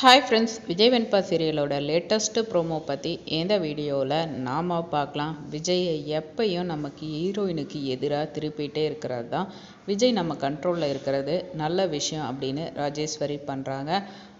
Hi friends Vijay Venba சீரியலோட latest promo பற்றி எந்த வீடியோவில் நாம் பார்க்கலாம். விஜயை எப்பையும் நமக்கு ஹீரோயினுக்கு எதிராக திருப்பிகிட்டே இருக்கிறது தான் விஜய் நம்ம கண்ட்ரோலில் இருக்கிறது நல்ல விஷயம் அப்படின்னு ராஜேஸ்வரி பண்ணுறாங்க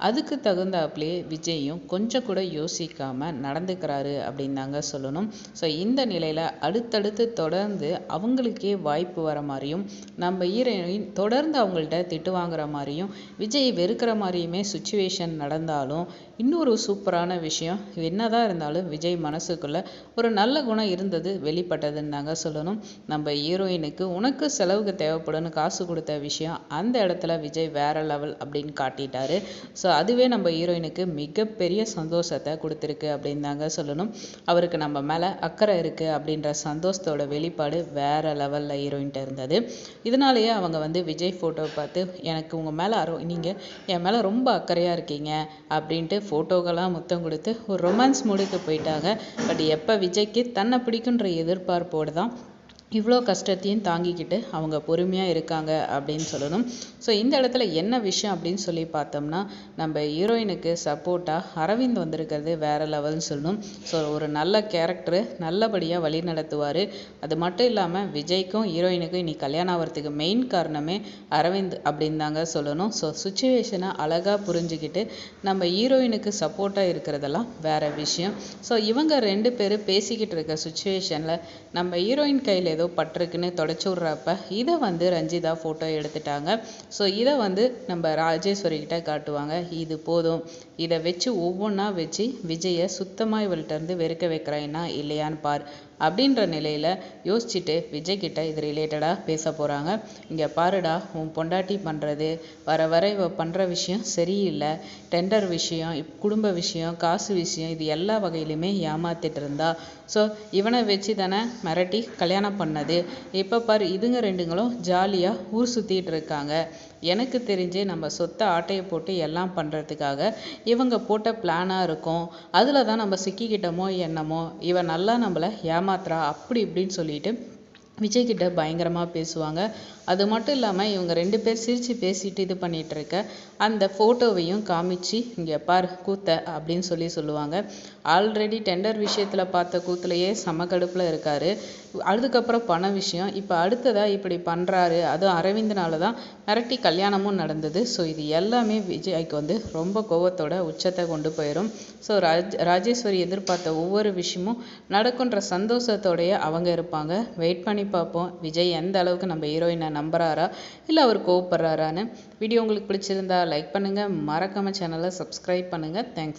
அதுக்கு தகுந்தாப்புலேயே விஜயும் கொஞ்சம் கூட யோசிக்காமல் நடந்துக்கிறாரு அப்படின்னு தாங்க சொல்லணும். ஸோ இந்த நிலையில் அடுத்தடுத்து தொடர்ந்து அவங்களுக்கே வாய்ப்பு வர மாதிரியும் நம்ம ஹீரோயின் தொடர்ந்து அவங்கள்ட்ட திட்டு வாங்குற மாதிரியும் விஜய் வெறுக்கிற மாதிரியுமே சுச்சுவேஷன் நடந்தாலும் இன்னொரு சூப்பரான விஷயம் என்னதான் இருந்தாலும் விஜய் மனசுக்குள்ள ஒரு நல்ல குணம் இருந்தது வெளிப்பட்டதுன்னு தாங்க சொல்லணும். நம்ம ஹீரோயினுக்கு உனக்கு செலவுக்கு தேவைப்படும் தேவைப்படும்னு காசு கொடுத்த விஷயம் அந்த இடத்துல விஜய் வேற லெவல் அப்படின்னு காட்டிட்டாரு. ஸோ அதுவே நம்ம ஹீரோயினுக்கு மிகப்பெரிய சந்தோஷத்தை கொடுத்துருக்கு அப்படின்னு தாங்க சொல்லணும். அவருக்கு நம்ம மேலே அக்கறை இருக்குது அப்படின்ற சந்தோஷத்தோட வெளிப்பாடு வேற லெவலில் ஹீரோயின்ட்ட இருந்தது. இதனாலேயே அவங்க வந்து விஜய் ஃபோட்டோவை பார்த்து எனக்கு உங்கள் மேலே அரோ நீங்கள் என் மேலே ரொம்ப அக்கறையாக இருக்கீங்க அப்படின்ட்டு ஃபோட்டோக்கெல்லாம் முத்தம் கொடுத்து ஒரு ரொமான்ஸ் மூடுக்கு போயிட்டாங்க. பட் எப்போ விஜய்க்கு தன்னை பிடிக்குன்ற எதிர்பார்ப்போடு தான் இவ்வளோ கஷ்டத்தையும் தாங்கிக்கிட்டு அவங்க பொறுமையாக இருக்காங்க அப்படின்னு சொல்லணும். ஸோ இந்த இடத்துல என்ன விஷயம் அப்படின்னு சொல்லி பார்த்தோம்னா நம்ம ஹீரோயினுக்கு சப்போர்ட்டாக அரவிந்த் வந்திருக்கிறது வேறு லெவல்னு சொல்லணும். ஸோ ஒரு நல்ல கேரக்டரு நல்லபடியாக வழி நடத்துவார். அது மட்டும் இல்லாமல் விஜய்க்கும் ஹீரோயினுக்கும் இனி கல்யாணம் ஆகிறதுக்கு மெயின் காரணமே அரவிந்த் அப்படின்னு தாங்க சொல்லணும். ஸோ சுச்சுவேஷனை அழகாக புரிஞ்சுக்கிட்டு நம்ம ஹீரோயினுக்கு சப்போர்ட்டாக இருக்கிறதெல்லாம் வேறு விஷயம். ஸோ இவங்க ரெண்டு பேரும் பேசிக்கிட்டு இருக்க சுச்சுவேஷனில் நம்ம ஹீரோயின் கையில் ஏதோ பட்டிருக்குன்னு தொடச்சி விட்றப்ப இதை வந்து ரஞ்சிதா ஃபோட்டோ எடுத்துட்டாங்க. ஸோ இதை வந்து நம்ம ராஜேஸ்வரி கிட்ட காட்டுவாங்க. இது போதும். இதை வச்சு ஒவ்வொன்றா வச்சு விஜயை சுத்தமாக இவள்கிட்ட இருந்து வெறுக்க வைக்கிறேன்னா இல்லையான்னு பார். அப்படின்ற நிலையில் யோசிச்சுட்டு விஜய்கிட்ட இது ரிலேட்டடாக பேச போகிறாங்க இங்கே பாருடா உன் பொண்டாட்டி பண்ணுறது வர வர இவ பண்ணுற விஷயம் சரியில்லை. டெண்டர் விஷயம் குடும்ப விஷயம் காசு விஷயம் இது எல்லா வகையிலுமே ஏமாத்திட்டு இருந்தா. ஸோ இவனை வச்சு தானே மிரட்டி கல்யாணம் பண்ணது. இப்போ பாரு இதுங்க ரெண்டுங்களும் ஜாலியாக ஊர் சுற்றிட்டு இருக்காங்க. எனக்கு தெரிஞ்சு நம்ம சொத்தை ஆட்டையை போட்டு எல்லாம் பண்ணுறதுக்காக இவங்க போட்ட பிளானாக இருக்கும். அதில் தான் நம்ம சிக்கிக்கிட்டோமோ என்னமோ இவன் நல்லா நம்மளை ஏமாத்துறா அப்படி இப்படின்னு சொல்லிட்டு விஜய்கிட்ட பயங்கரமாக பேசுவாங்க. அது மட்டும் இல்லாமல் இவங்க ரெண்டு பேர் சிரித்து பேசிட்டு இது பண்ணிகிட்ருக்க அந்த ஃபோட்டோவையும் காமிச்சு இங்கே பார் கூத்த அப்படின்னு சொல்லி சொல்லுவாங்க. ஆல்ரெடி டெண்டர் விஷயத்தில் பார்த்த கூத்துலையே செம கடுப்பில் இருக்கார். அதுக்கப்புறம் பண விஷயம். இப்போ அடுத்ததாக இப்படி பண்ணுறாரு அதுவும் அரவிந்தனால தான் மிரட்டி கல்யாணமும் நடந்தது. ஸோ இது எல்லாமே விஜய்க்கு வந்து ரொம்ப கோவத்தோட உச்சத்தை கொண்டு போயிடும் ஸோ ராஜ் ராஜேஸ்வரி எதிர்பார்த்த ஒவ்வொரு விஷயமும் நடக்குன்ற சந்தோஷத்தோடைய அவங்க இருப்பாங்க. வெயிட் பண்ணி பார்ப்போம் விஜய் எந்த அளவுக்கு நம்ம ஹீரோயினை நம்புறாரா இல்லை அவர் கோவப்படுறாரான்னு வீடியோ உங்களுக்கு பிடிச்சிருந்தா லைக் பண்ணுங்கள் மறக்காம சேனலை சப்ஸ்கிரைப் பண்ணுங்கள் தேங்க்ஸ்